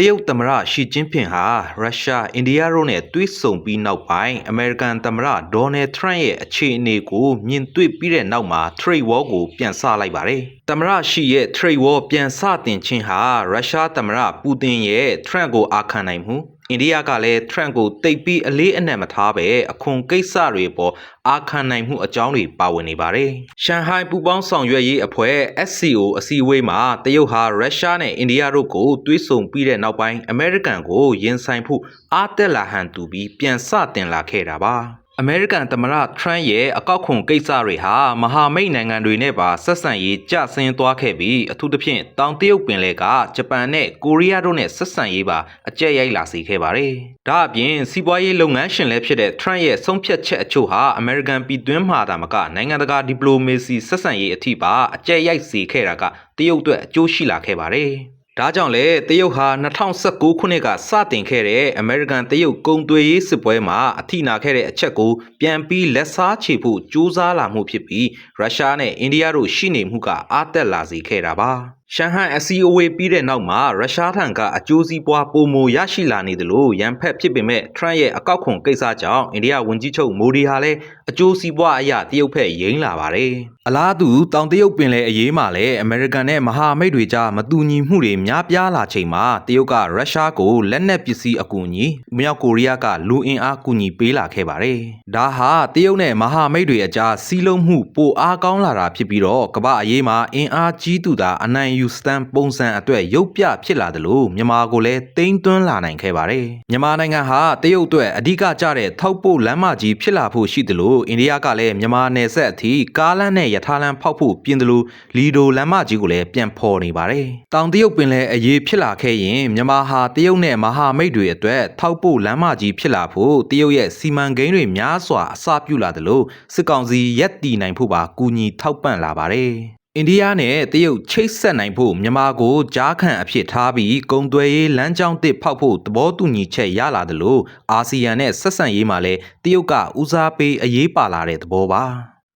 တရုတ်သမ္မတရှီကျင်းဖျင်ဟာရုရှားအိန္ဒိယတို့နဲ့တွေ့ဆုံပြီးနောက်ပိုင်းအမေရိကန်သမ္မတဒေါ်နယ်ထရန့်ရဲ့အခြေအနေကိုမြင်တွေ့ပြီးတဲ့နောက်မှာ trade war ကိုပြန်ဆလိုက်ပါတယ်။သမ္မတရှီရဲ့ trade war ပြန်စတင်ခြင်းဟာရုရှားသမ္မတပူတင်ရဲ့ထရန့်ကိုအာခံနိုင်မှု အိန္ဒိယကလည်းထရန့်ကိုတိတ်ပြီးအလေးအနက်မထားပဲအခွန်ကိစ္စတွေပေါ်အာခံနိုင်မှုအကြောင်းတွေပါဝင်နေပါတယ်။ရှန်ဟိုင်းပူပေါင်းဆောင်ရွက်ရေးအဖွဲ့ SCO အစည်းအဝေးမှာတရုတ်ဟာရုရှားနဲ့အိန္ဒိယတို့ကိုတွေးဆုံပြီးတဲ့နောက်ပိုင်းအမေရိကန်ကိုရင်ဆိုင်ဖို့အားတက်လာဟန်တူပြီးပြန်စတင်လာခဲ့တာပါ။ အမေရိကန်သမ္မတထရန့်ရဲ့အကောက်ခွန်ကိစ္စတွေဟာမဟာမိတ်နိုင်ငံတွေနဲ့ပါဆက်ဆံရေးကျဆင်းသွားခဲ့ပြီးအထူးသဖြင့်တောင်တရုတ်ပင်လယ်ကဂျပန်နဲ့ကိုရီးယားတို့နဲ့ဆက်ဆံရေးပါအကျက်ရိုက်လာစေခဲ့ပါတယ်။ဒါအပြင်စီးပွားရေးလုပ်ငန်းရှင်လည်းဖြစ်တဲ့ထရန့်ရဲ့ဆုံးဖြတ်ချက်အချို့ဟာအမေရိကန်ပြည်တွင်းမှာတာမကနိုင်ငံတကာဒီပလိုမေစီဆက်ဆံရေးအထိပါအကျက်ရိုက်စေခဲ့တာကတရုတ်အတွက်အကျိုးရှိလာခဲ့ပါတယ်။ ဒါကြောင့်လေတရုတ်ဟာ2019ခုနှစ်ကစတင်ခဲ့တဲ့အမေရိကန်တရုတ်ကုန်သွယ်ရေးစစ်ပွဲမှာအထိနာခဲ့တဲ့အချက်ကိုပြန်ပြီးလက်စားချေဖို့ကြိုးစားလာမှုဖြစ်ပြီးရုရှားနဲ့အိန္ဒိယတို့ရှိနေမှုကအားတက်လာစေခဲ့တာပါ ရှန်ဟိုင်းအစည်းအဝေးပြီးတဲ့နောက်မှာရုရှားထံကအကျိုးစီးပွားပုံမရရှိလာနေတယ်လို့ရန်ဖက်ဖြစ်ပေမဲ့ထရန့်ရဲ့အကောက်ခွန်ကိစ္စကြောင့်အိန္ဒိယဝန်ကြီးချုပ်မိုဒီဟာလည်းအကျိုးစီးပွားအရာတရုတ်ဖက်ယိမ်းလာပါတယ်အလားတူတောင်တရုတ်ပင်လယ်အရေးမှာလည်းအမေရိကန်နဲ့မဟာမိတ်တွေကြားမတူညီမှုတွေများပြားလာချိန်မှာတရုတ်ကရုရှားကိုလက်နက်ပစ္စည်းအကူအညီမြောက်ကိုရီးယားကလူအင်အားကူညီပေးလာခဲ့ပါတယ်ဒါဟာတရုတ်နဲ့မဟာမိတ်တွေအကြားစီးလုံးမှုပိုအားကောင်းလာတာဖြစ်ပြီးတော့ကမ္ဘာအရေးမှာအင်အားကြီးသူသာအနိုင်ယူစတန်ပုံစံအတွက်ရုပ်ပြဖြစ်လာတယ်လို့မြန်မာကိုလည်းတိမ့်သွင်းလာနိုင်ခဲ့ပါတယ်မြန်မာနိုင်ငံဟာတရုတ်အတွက်အဓိကကျတဲ့ထောက်ပို့လမ်းမကြီးဖြစ်လာဖို့ရှိတယ်လို့အိန္ဒိယကလည်းမြန်မာနယ်စပ်အထိကားလမ်းနဲ့ရထားလမ်းဖောက်ဖို့ပြင်တယ်လို့လီဒိုလမ်းမကြီးကိုလည်းပြန်ဖော်နေပါတယ်တောင်တရုတ်ပင်လယ်အရေးဖြစ်လာခဲ့ရင်မြန်မာဟာတရုတ်နဲ့မဟာမိတ်တွေအတွက်ထောက်ပို့လမ်းမကြီးဖြစ်လာဖို့တရုတ်ရဲ့စီမံကိန်းတွေများစွာအစပြုလာတယ်လို့စစ်ကောင်စီရက်တီနိုင်ဖို့ပါကူညီထောက်ပံ့လာပါတယ် အိန္ဒိယနဲ့တရုတ်ချိတ်ဆက်နိုင်ဖို့မြန်မာကိုကြားခံအဖြစ်ထားပြီးကုံသွယ်ရေးလမ်းကြောင်းတစ်ဖောက်ဖို့သဘောတူညီချက်ရလာတယ်လို့အာဆီယံနဲ့ဆက်ဆံရေးမှာလည်းတရုတ်ကဦးစားပေးအရေးပါလာတဲ့သဘောပါ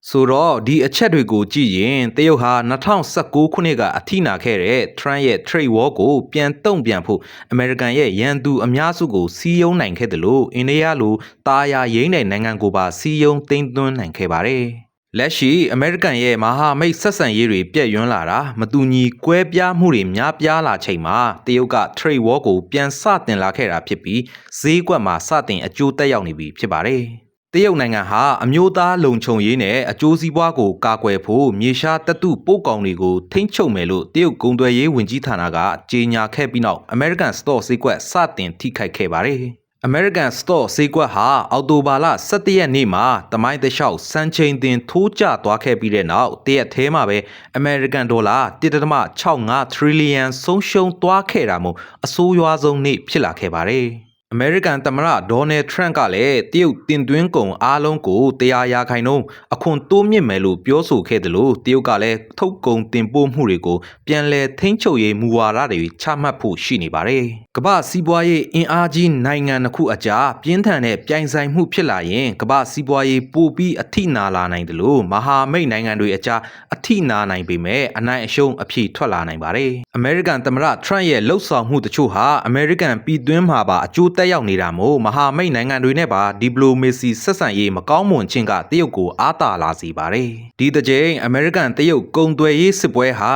ဆိုတော့ဒီအချက်တွေကိုကြည့်ရင်တရုတ်ဟာ2019ခုနှစ်ကအထိနာခဲ့တဲ့ Trump ရဲ့ trade war ကိုပြန်တုံ့ပြန်ဖို့အမေရိကန်ရဲ့ရန်သူအများစုကိုစီးယုံနိုင်ခဲ့တယ်လို့အိန္ဒိယလိုတာယာရင်းတဲ့နိုင်ငံကိုပါစီးယုံသိမ်းသွင်းနိုင်ခဲ့ပါတယ်။ လက်ရှိအမေရိကန်ရဲ့မဟာမိတ်ဆက်ဆံရေးတွေပြည့်ယွန်းလာတာမတူညီကွဲပြားမှုတွေများပြားလာချိန်မှာတရုတ်က trade war ကိုပြန်စတင်လာခဲ့တာဖြစ်ပြီးဈေးကွက်မှာစတင်အကျိုးသက်ရောက်နေပြီဖြစ်ပါတယ်။တရုတ်နိုင်ငံဟာအမျိုးသားလုံခြုံရေးနဲ့အကျိုးစီးပွားကိုကာကွယ်ဖို့မြေရှားတပ်တုပို့ကောင်တွေကိုထိမ့်ချုပ်မယ်လို့တရုတ်ကုန်သွယ်ရေးဝန်ကြီးဌာနကကြေညာခဲ့ပြီးနောက် American Store ဈေးကွက်စတင်ထိခိုက်ခဲ့ပါတယ်။ American Store ဈေးကွက်ဟာအော်တိုဘာလ17ရက်နေ့မှာတမိုင်းတလျှောက်စံချိန်တင်ထိုးကျသွားခဲ့ပြီးတဲ့နောက်တရက်သေးမှာပဲ American Dollar 1.65 trillion ဆုံးရှုံးသွားခဲ့တာမို့အဆိုးရွားဆုံးနေ့ဖြစ်လာခဲ့ပါတယ်။ အမေရိကန်သမ္မတဒေါ်နယ်ထရန့်ကလည်းတရုတ်တင်သွင်းကုန်အားလုံးကိုတရားရာခိုင်နှုန်းအခွန်တိုးမြင့်မယ်လို့ပြောဆိုခဲ့တယ်လို့တရုတ်ကလည်းထုတ်ကုန်တင်ပို့မှုတွေကိုပြန်လည်ထိန်းချုပ်ရေးမူဝါဒတွေချမှတ်ဖို့ရှိနေပါတယ်။ကမ္ဘာစီးပွားရေးအင်အားကြီးနိုင်ငံတစ်ခုအကြားပြင်းထန်တဲ့ပြိုင်ဆိုင်မှုဖြစ်လာရင်ကမ္ဘာစီးပွားရေးပိုပြီးအထိနာလာနိုင်တယ်လို့မဟာမိတ်နိုင်ငံတွေအကြားအထိနာနိုင်ပေမဲ့အနိုင်အရှုံးအဖြေထွက်လာနိုင်ပါတယ်။အမေရိကန်သမ္မတထရန့်ရဲ့လှုပ်ဆောင်မှုတချို့ဟာအမေရိကန်ပြည်တွင်းမှာပါအကျိုးတက်ရောက်နေတာမို့မဟာမိတ်နိုင်ငံတွေနဲ့ပါဒီပလိုမေစီဆက်ဆံရေးမကောင်းမွန်ခြင်းကတရုတ်ကိုအားတာလာစေပါတယ်။ဒီတစ်ကြိမ်အမေရိကန်တရုတ်ကုန်သွယ်ရေးစစ်ပွဲဟာ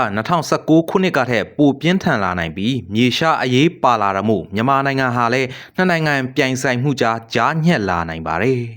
2019ခုနှစ်ကထက်ပိုပြင်းထန်လာနိုင်ပြီးမြေရှားအရေးပါလာတာမို့မြန်မာနိုင်ငံဟာလည်းနှစ်နိုင်ငံပြိုင်ဆိုင်မှုကြားကြားညှက်လာနိုင်ပါတယ်။